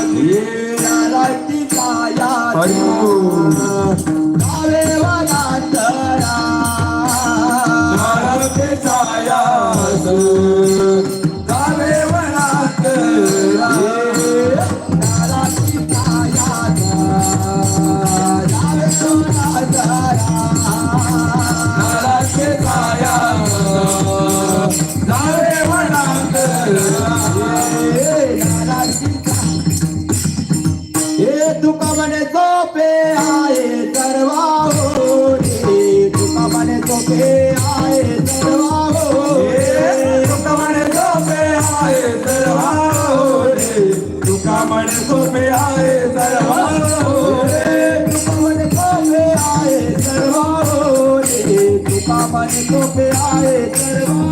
Yeah, I like the guy. ਤੋਂ ਪਿਆਏ ਦਰਬਾਰ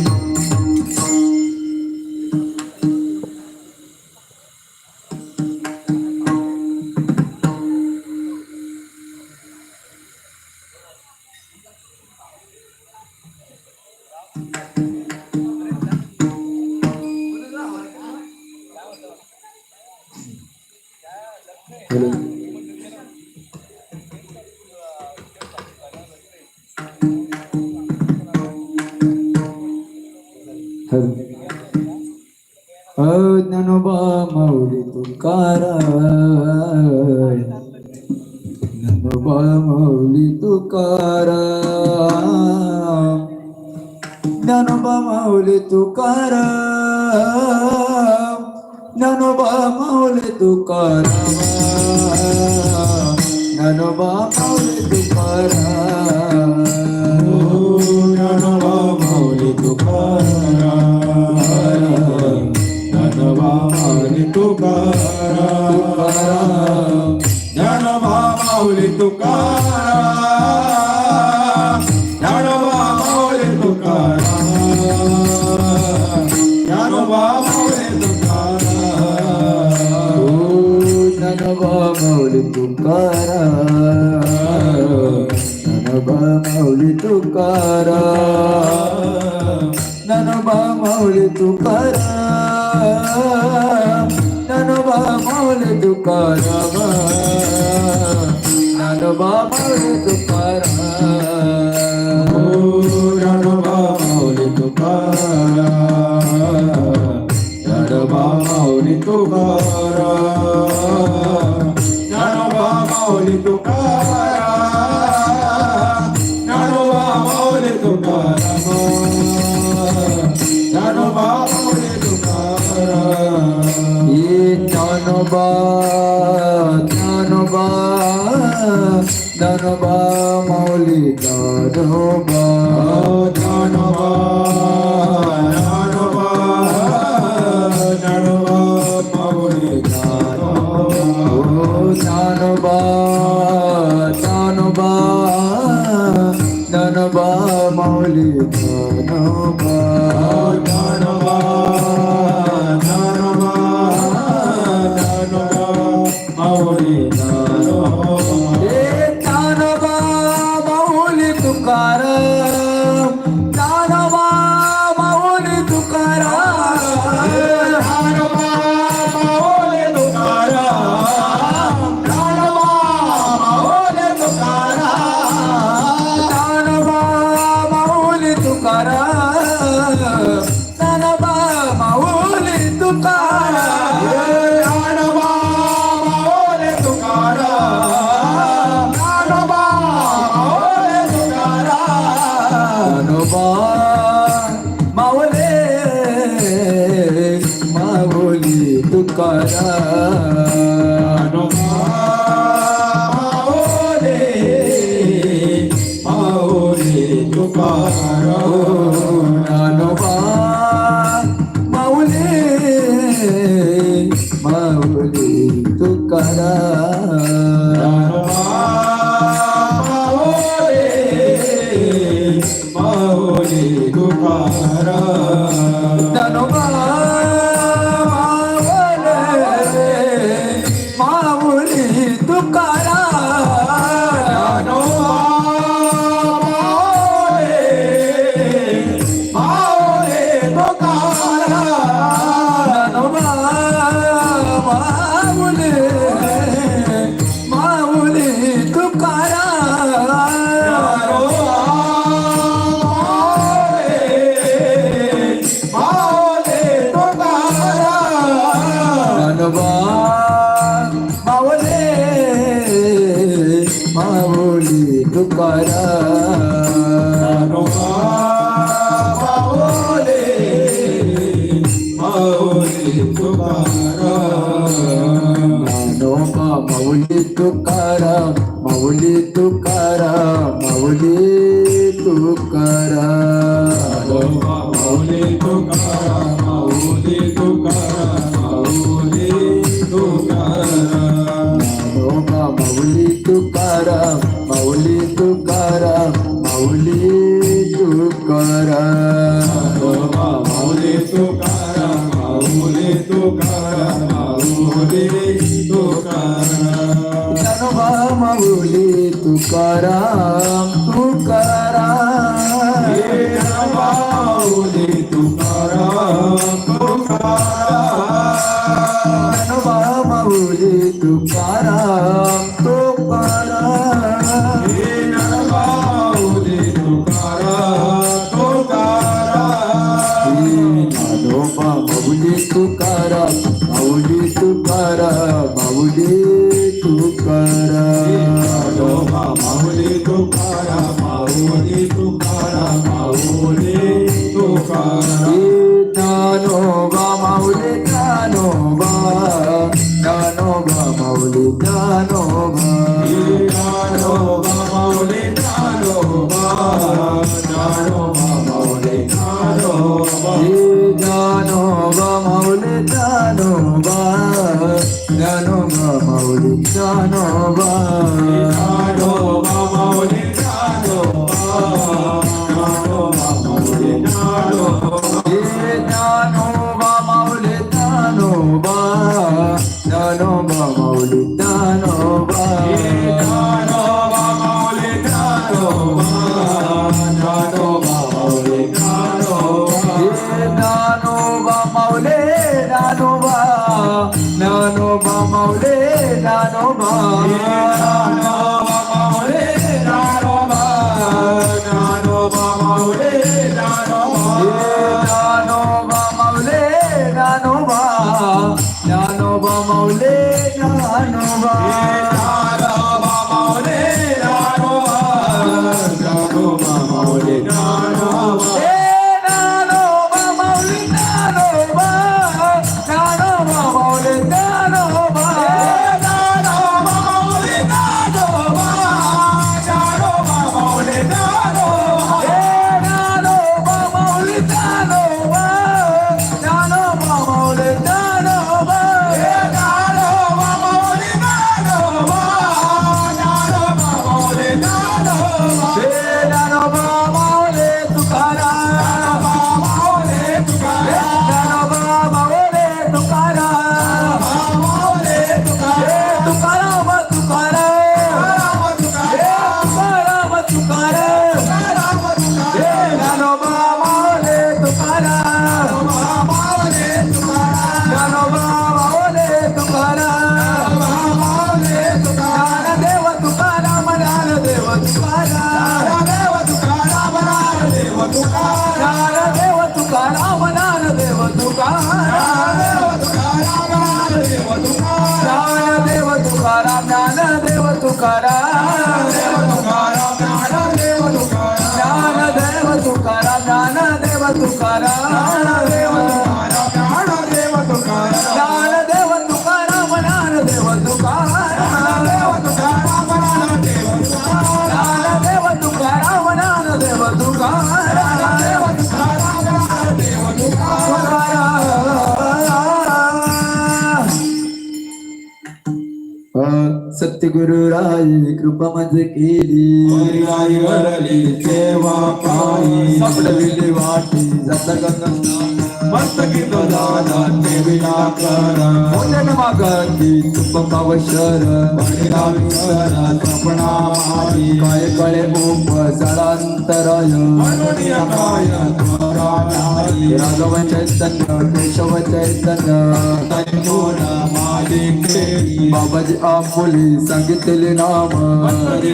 तुकाराम नानोबा मोल तुकाराम नानोबा मोल तुकाराम করা para আমাকে कृपा मज केली. वरलाई वरली सेवा पायी सापडविली वाटी जात गंगा. मस्तकी तो दादा ते विनाकर भोजन मागती तुप पावशर परिणामी कर सपना मारी काय कळे बोप जलांतरय मनोनिय काय त्वरा नारी राघव चैतन्य केशव चैतन्य तैमोर मालिके बाबाजी आपुली सांगितले नाम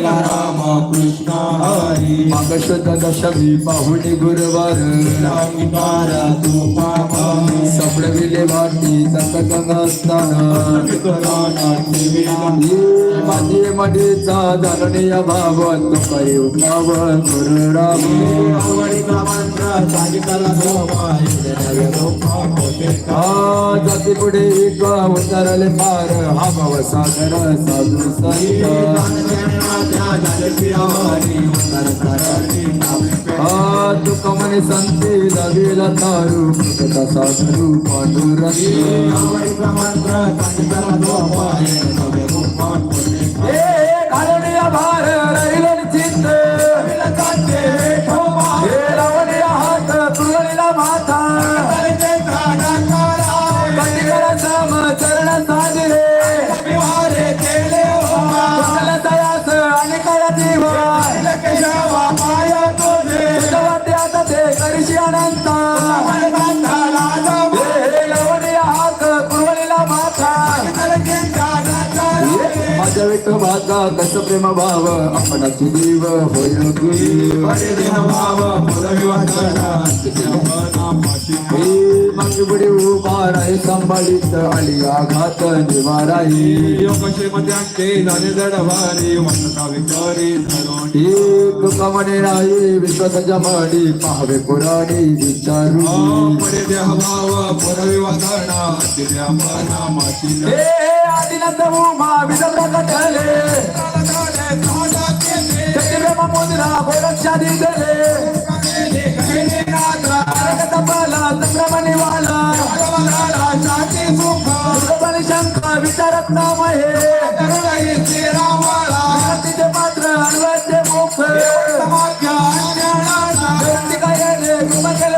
राम कृष्ण हरी मागशुद्ध दशमी पाहुणी गुरुवार. तुपा सापडविले वाटी संकटन असताना माझी मडीचा धरणीय भावन तुकाई उठावन गुरुराम जाती पुढे इटवा उतरले पार हा भाव सागर साधू संत तुका म्हणे संती लागेला तारू ಸುಖ ಸಾಧು ಪಾಂಡುರ ಅವಳಿ ಸಮಗ್ರ ಕಂಡರ ಗೋಪಾಯ ಕವಿ ಮುಪ್ಪಾಂಡುರ माझ्या विठोबाचा कस प्रेम भाव आपणाची देव होय गुरु मागबडी उभाराय सांभाळीत आली आघात निवाराई योगशे मध्यांके झाले जडवारी मनता विकारी धरोणी कमणे राही विश्वासाच्या माडी पाहावे पुराणी विचारू पडे देह भाव पुरवी वादणा हाती द्या गोरक्षा दिले कदमाला संग्रमणी वाला शांती सुख दुर्गमणी शंका विचारत नाम हे करुणाई श्रीरामाला. शांतीचे पात्र अनवरचे मुख.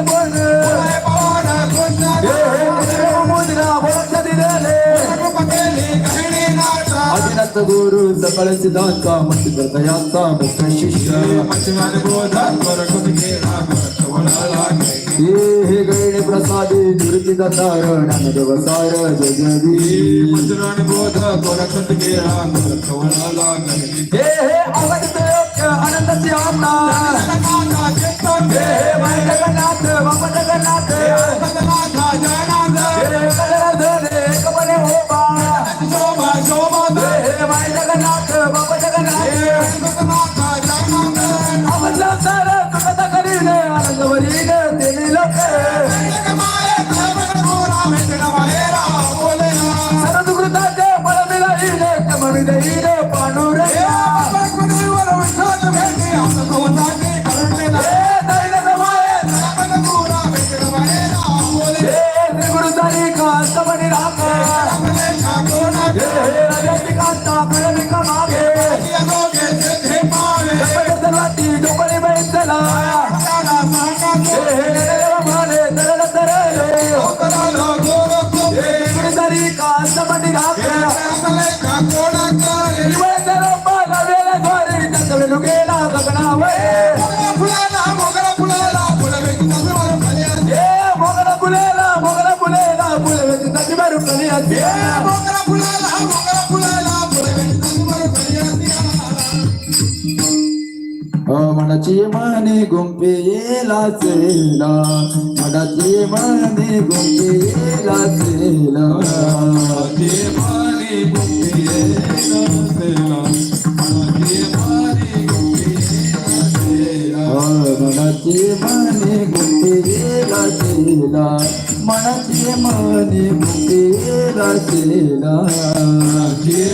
बोल गुरु सकळ सिद्धांता मस्ती दयाचा मुख्य शिष्य। हे हे गैण प्रसादे दुर्गी दारण व्यवसार जगदी हे हे आवाज आनंदाचे आता हे हे माय जगन्नाथ बाबा जगन्नाथ। जगन्नाथ जगन्नाथ हे कमने हो बा शोभा शोभा माय जगन्नाथ बाबा जगन्नाथ। जय माता जय माता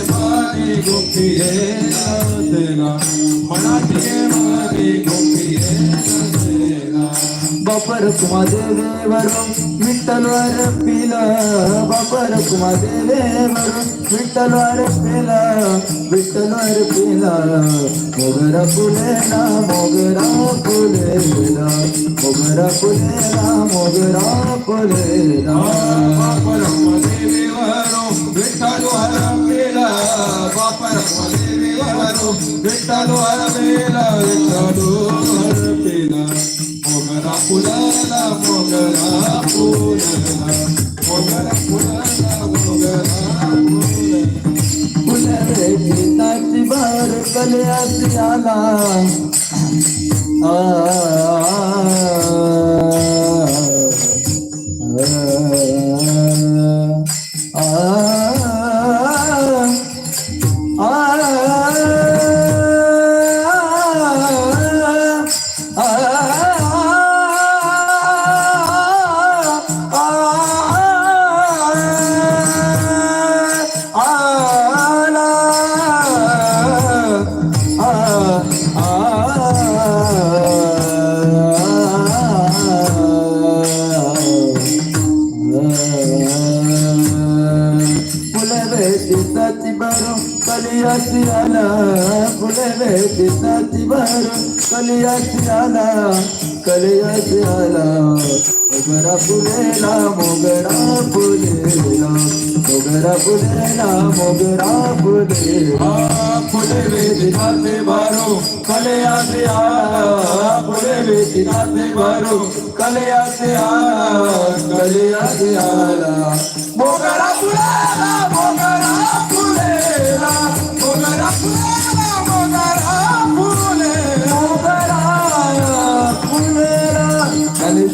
Mani gopi e la dena, mani gopi e la dena. ಬಾಪರ ಕುಮದೇವರು Vittala ಅರಪಿಲ ಬಾಪರ ಕುಮದೇವರು Vittala ಅರಪಿಲ Vittala ಅರಪಿಲ ಮೊಗರ ಪುಲೇನ ಮೊಗರ ಪುಲೇನ ಮೊಗರ ಪುಲೇನ ಮೊಗರ ಪುಲೇನ ಬಾಪರ ಕುಮದೇವರು Vittala ಅರಪಿಲ ಬಾಪರ ಕುಮದೇವರು Vittala ಅರಪಿಲ Vittala ಪುರಾಣ ಮೊಗಲ ಪೂರಣ ಮೊಗಲ ಪುರಾಣ ಮೊಗಲ ಪುನರೇ ಬಾರ ಕಲೆ ಆಲ ಆ कलियाची आला मोगरा फुलेला मोगरा फुलेला मोगरा फुलेला मोगरा फुलेला फुले वेदिनाथे भरो कलयासे आला फुले वेदिनाथे भरो कलयासे आला कलयासे आला मोगरा फुलेला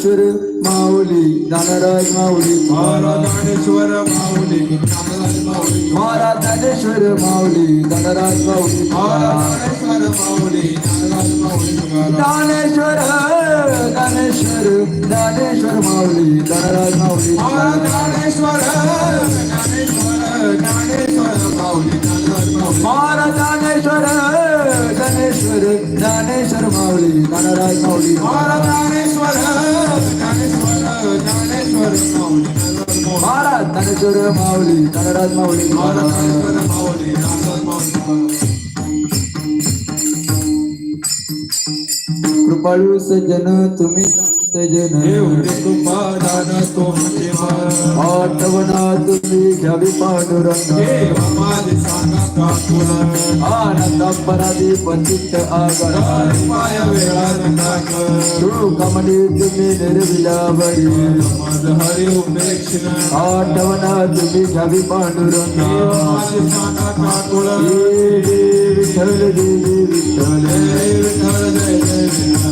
ज्ञानेश्वर माऊली ज्ञानराज माऊली महाराजानेश्वर माऊली नामराज माऊली महाराज ज्ञानेश्वर माऊली ज्ञानराज माऊली महाराजानेश्वर माऊली नामराज माऊली ज्ञानेश्वर ज्ञानेश्वर ज्ञानेश्वर माऊली ज्ञानराज माऊली ज्ञानेश्वर ज्ञानेश्वर ज्ञानेश्वर माऊली ज्ञानराज माऊली. ज्ञानेश्वर ज्ञानेश्वर माऊली. महाराज ज्ञानेश्वर माऊली ज्ञानराज माऊली. ज्ञानेश्वर माऊली ज्ञानराज माऊली. कृपाळू सज्जन तुम्ही तुमचे वर. आठवणा तुम्ही घ्यावी पांडुरंग. देव माझे सांगा का तुला आनंद पराधी पंचित आगळ. तू कमली तुम्ही निर्विलावरी. आठवणा तुम्ही घ्यावी पांडुरंग. विठ्ठल देवी विठ्ठल. विठ्ठल.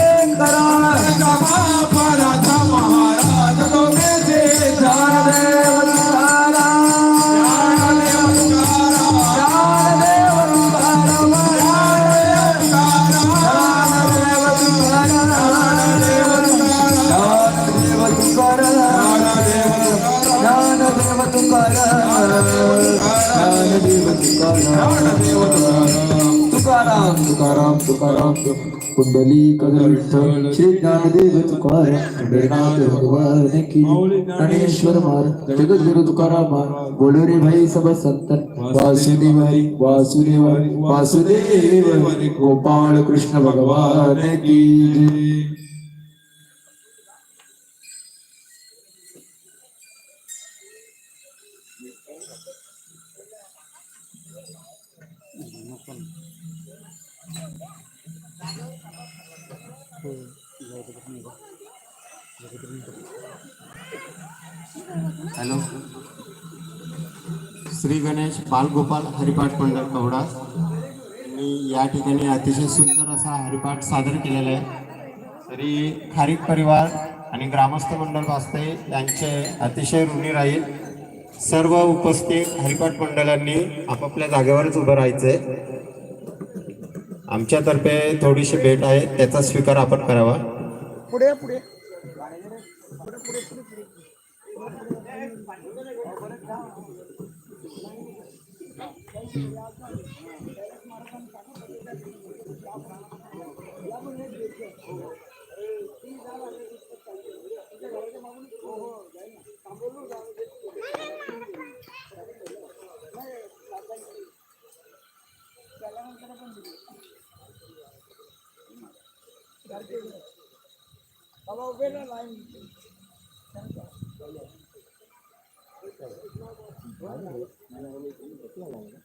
तुकाराम कुंडली विठ्ठल श्री ज्ञानदेव तुकाराम पंढरीनाथ भगवान की ज्ञानेश्वर मार जगद्गुरु तुकाराम महाराज भाई सब संतन वासुदेव हरी वासुदेव वासुदेव गोपाळ कृष्ण भगवान की हॅलो. श्री गणेश बालगोपाल हरिपाठ मंडळ कवडा. मी या ठिकाणी अतिशय सुंदर असा हरिपाठ सादर केलेला आहे. तरी खारीक परिवार आणि ग्रामस्थ मंडळ वास्ते यांचे अतिशय ऋणी राहील सर्व उपस्थित हरिपाठ मंडळांनी आपापल्या जागेवरच उभं राहायचंय. आमच्यातर्फे थोडीशी भेट आहे त्याचा स्वीकार आपण करावा. पुढे या पुढे पुढे पुढे पुढे पुढे Thank you. Thank you.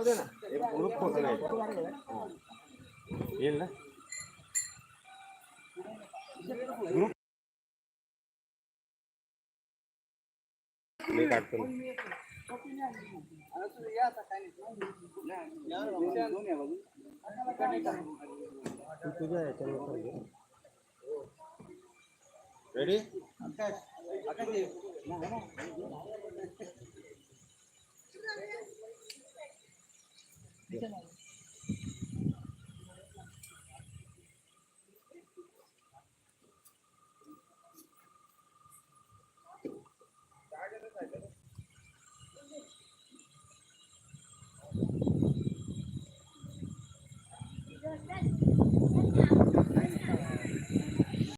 राहू दे ना येईल ना ग्रुप मी काढतो तुझ्या याच्यावर रेडी आकाश आकाश 見てな。